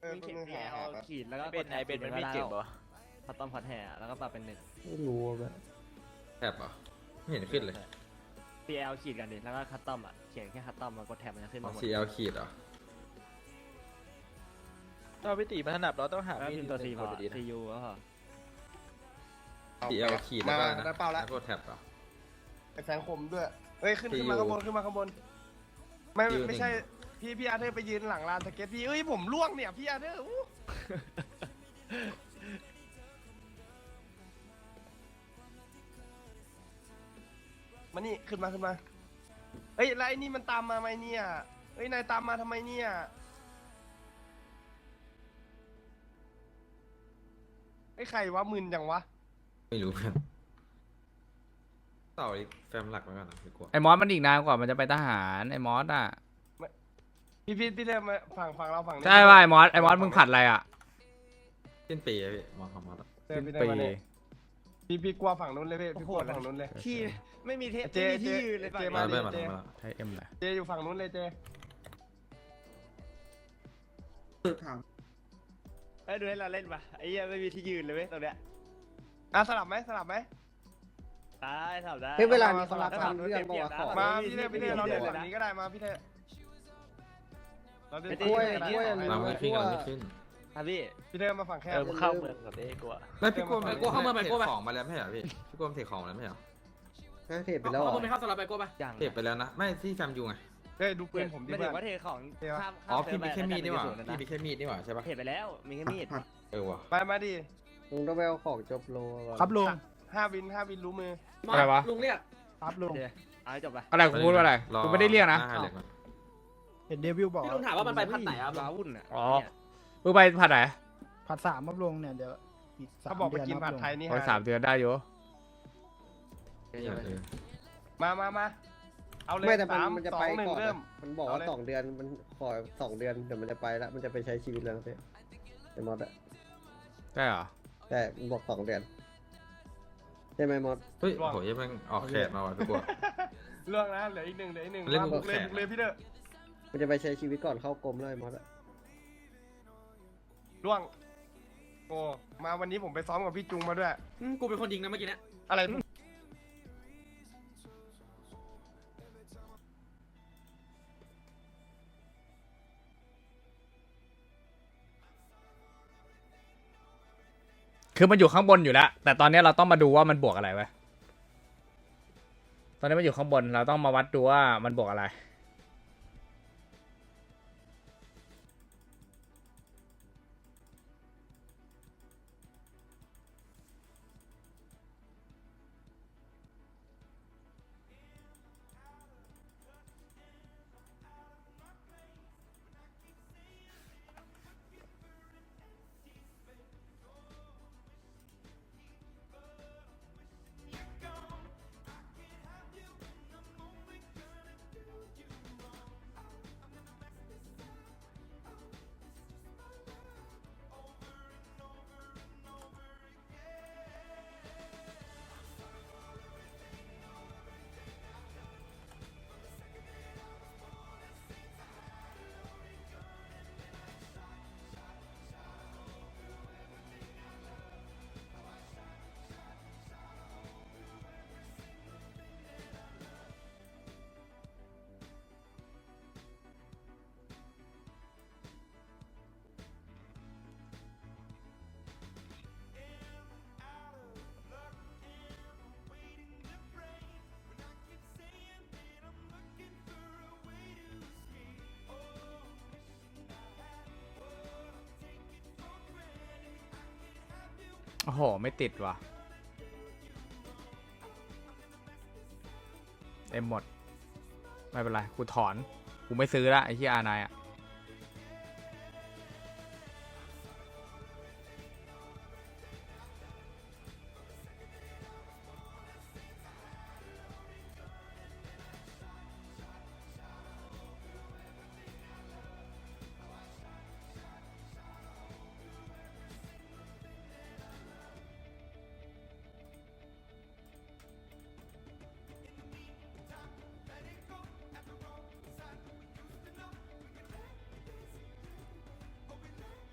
เออมีเป็นเข็มมือพีหาเอหาลครับขีดแล้วก็เป็นไอเป็นมันไม่เจ็บเหรอคัตตอมพอดแห่แล้วก็ปรับเป็นหนึ่งไม่รู้อะแบบแทบเหรอไม่เห็นขึ้นเลยพีเอลขีดกันดิแล้วก็คัตตอมอะเขียนแค่คัตตอมมากดแท็บมันจะขึ้นอ๋อ มาหมด CL ขีดเหรอถ้าพิตีมันถนัดเราต้องหาแล้วมีดพิมพ์ตัวซีพอดีๆนะซียูก็พอเอา CL ขีดมาแล้วก็นะได้เป้าแล้วกดแท็บเหรอ ไอ้แสงคมด้วย เฮ้ยขึ้นที่ขึ้นมาอยู่ข้างบนขึ้นมาข้างบน ไม่ที่อยู่ไม่ใช่หนึ่ง พี่พี่อาร์เธอร์ไปยืนหลังลานสเก็ตพี่เอ้ยผมล่วงเนี่ยพี่อาร์เธอร์อู้มานี่ขึ้นมาขึ้นมาเฮ้ยแล้วไอ้นี่มันตามมาไหมเนี่ยเฮ้ยนายตามมาทำไมเนี่ยไอ้ยใครวะมึนจังวะไม่รู้กันต่ออีกแฟมหลักไว้ก่อนนะดีกว่าไอ้มอสมันอีกนานกว่ามันจะไปทหารไอ้มอสอะ พี่พี่พี่เริ่มมาฝั่งฝั่งเราฝั่งนี้ใช่ว่าไอ้มอสไอ้มอสมึงผัดอะไรอะสิ้นปีอะพี่มองคำมอสอะเริ่มสิ้นพี่เริ่มปี มาเนี่ยพี่พี่กลัวฝั่งนู้นเลยพี่พี่กลัวฝั่งนู้นเลย ที่ไม่มีเทปเจไม่มีที่เจยืนเลยฝั่งเจนี้มามาดิเริ่มมาเจทำมาแล้วใช้เอ็มแหละเจอยู่ฝั่งนู้นเลยเจเอ้ยดูให้เราเล่นปะไอ้เหี้ยไม่มีที่ยืนเลยเว้ยตรงเนี้ยอะสลับไหมสลับไหม ได้ทำได้เฮ้ยเวลานี้สเขาลัรับบทำเรื่องบอกว่าขอ มาพี่เล่พี่เล่เราเล่นฝั่งนี้ก็ได้มาพี่เล่ เราเล่นกล้วยฝั่งนี้กล้วยก็อะไรได้เราไม่ขึ้นกันไม่ขึ้นครับพี่พี่เล่มาฝั่งแคเอบอมึงเข้าเมืองกับเอ้กลัวไม่พี่กลัวไปกลัวเข้ามาไปกลัวของมาแล้วไม่ใช่เหรอพี่พี่กลัวเทของมาแล้วไม่ใช่เหรอห้าเทปไปแล้วเหรออย่างเทไปแล้วนะไม่ที่แฟมยูไงเฮ้ยดูปืนผมดิไม่เพื่ถึอนงว่าเทของเทวะข้ามอ๋อข้ามพี่มีแค่มีดนี่หว่าเทไปพี่มีแค่มีดนี่หว่าใช่ปะเทไปแล้ว มีแค่มีดเออว่ะไปมาดิลุงต้องไปเอาของจบโลก่อน ครับลุง ห้าวินห้าวินรู้มืออะไรวะครับลุง เอาให้จบไป อะไรกูพูดว่าอะไร กูไม่ได้เรียกนะหาเหล็กก่อน เห็นเดวิลบอกพี่ลุงถามว่ามันไปพันไหนครับว้าวุ่นอะอ๋อมึงไปผัดไหนผัดสามครับลุงเนี่ยเดี๋ยวอีกสามถ้าบอกไปเดือนกินคผัรับดลุงไทยนี่โอ้ยฮะสามเดือนได้อยู่เออเออมามามาเอาเลยไม่แต่มันสามมันจะสอไปงหนึ่งก่อนเริ่อะมมันบอกเอาว่าเลย สองเดือนมันขอสองเดือนเดี๋ยวมันจะไปแล้วมันจะไปใช้ชีวิตแล้วนะพี่ไอ้มอสอะใช่เหรอใช่มันบอกสองเดือนใช่ไหมมอสเฮ้ยโอ้โหยังแม่งออกแขนมาว่ะพี่กลัวเรื่องนะเหลืออีกหนึ่งเหลืออีกหนึ่งเล่นมาบุกเลยแขกบุกเลยพี่เด้อ มันจะไปใช้ชีวิตก่อนเข้ากรมแล้วไอ้มอสอะล่วง โอ้มาวันนี้ผมไปซ้อมกับพี่จุงมาด้วย อืมกูเป็นคนยิงนะเมื่อกี้เนี้ยอะไรคือมันอยู่ข้างบนอยู่แล้ว แต่ตอนนี้เราต้องมาดูว่ามันบวกอะไรไว้ยตอนนี้มันอยู่ข้างบนเราต้องมาวัดดูว่ามันบวกอะไร โอ้โห ไม่ติดว่ะ เอ็มหมด ไม่เป็นไร กูถอน กูไม่ซื้อละไอ้ที่อานายอะ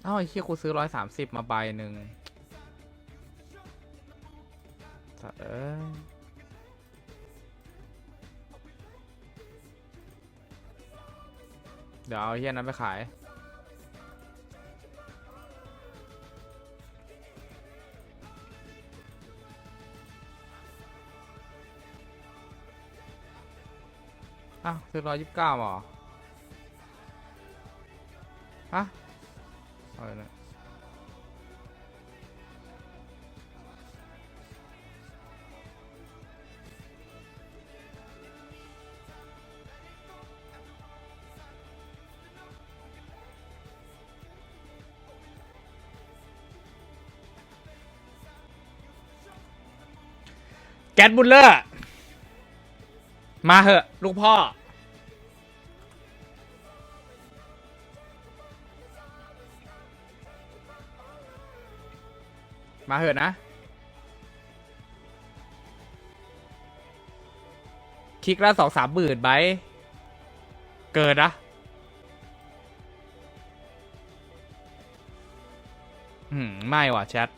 อ้าไอ้เชี่ยกูซื้อร้อยสามสิบมาใบหนึ่งสัตว์เอ้ยเดี๋ยวเอาเฮียนั้นไปขาย อ้าวซื้อร้อยยี่สิบเก้าหรอฮะ อาเลยนะแก๊สบุลเลอร์ มาเหอะ ลูกพ่อ มาเหอะนะ คลิกละสองสามหมื่นใบเกินนะอืม ไม่ว่ะแชท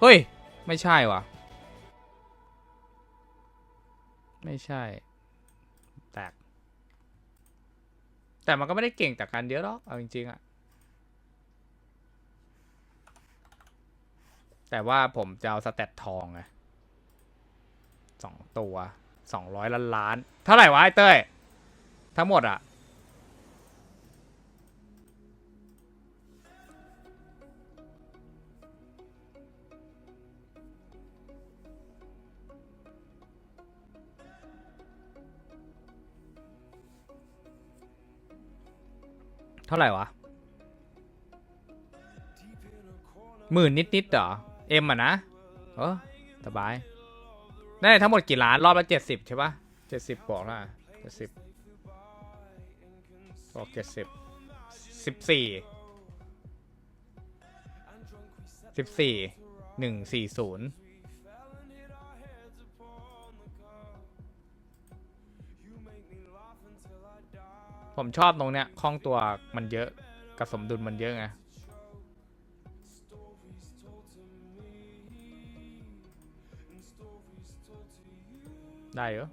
เฮ้ย ไม่ใช่ว่ะ ไม่ใช่ แตก แต่มันก็ไม่ได้เก่งจากการเยอะหรอก เอาจริงๆอะแต่ว่าผมจะเอาสเตตทองไงสองตัวสองร้อยล้านล้าน เท่าไหร่วะไอ้เต้ย ทั้งหมดอะ ท่าไหร่วะหมื่นนิดๆเหรอเอ็มอะนะเออสบายได้ทั้งหมดกี่ล้านรอบละเจ็ดสิบใช่ปะเจ็ดสิบบอกละเจ็ดสิบบอกเจ็ดสิบสิบสี่สิบสี่หนึ่งสี่ศูนย์ ผมชอบตรงเนี้ยคล่องตัวมันเยอะกับสมดุลมันเยอะไงได้เหรอ